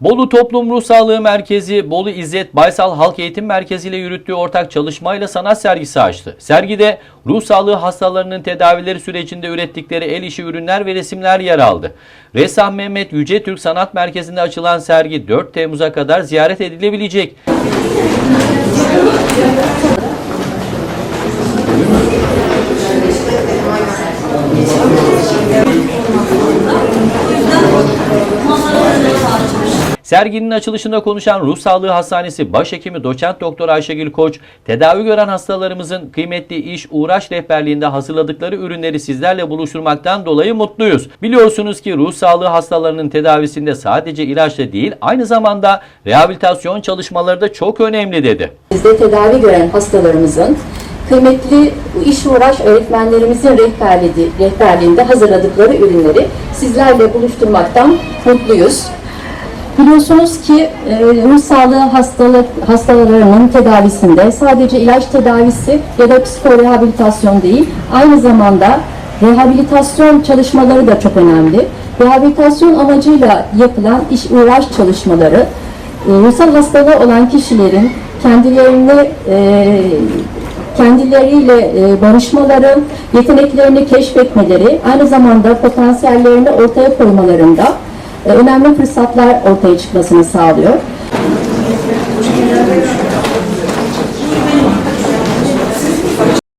Bolu Toplum Ruh Sağlığı Merkezi, Bolu İzzet Baysal Halk Eğitim Merkezi ile yürüttüğü ortak çalışmayla sanat sergisi açtı. Sergide ruh sağlığı hastalarının tedavileri sürecinde ürettikleri el işi ürünler ve resimler yer aldı. Ressam Mehmet Yüce Türk Sanat Merkezi'nde açılan sergi 4 Temmuz'a kadar ziyaret edilebilecek. Serginin açılışında konuşan Ruh Sağlığı Hastanesi Başhekimi Doçent Doktor Ayşegül Koç, tedavi gören hastalarımızın kıymetli iş uğraş rehberliğinde hazırladıkları ürünleri sizlerle buluşturmaktan dolayı mutluyuz. Biliyorsunuz ki ruh sağlığı hastalarının tedavisinde sadece ilaçla değil, aynı zamanda rehabilitasyon çalışmaları da çok önemli dedi. Bizde tedavi gören hastalarımızın kıymetli iş uğraş öğretmenlerimizin rehberliği, rehberliğinde hazırladıkları ürünleri sizlerle buluşturmaktan mutluyuz. Biliyorsunuz ki e, ruh sağlığı hastalık hastalarının tedavisinde sadece ilaç tedavisi ya da psikorehabilitasyon değil, aynı zamanda rehabilitasyon çalışmaları da çok önemli. Rehabilitasyon amacıyla yapılan iş uğraş çalışmaları e, ruhsal hastalığı olan kişilerin kendilerini e, kendileriyle e, barışmaları, yeteneklerini keşfetmeleri, aynı zamanda potansiyellerini ortaya koymalarında önemli fırsatlar ortaya çıkmasını sağlıyor.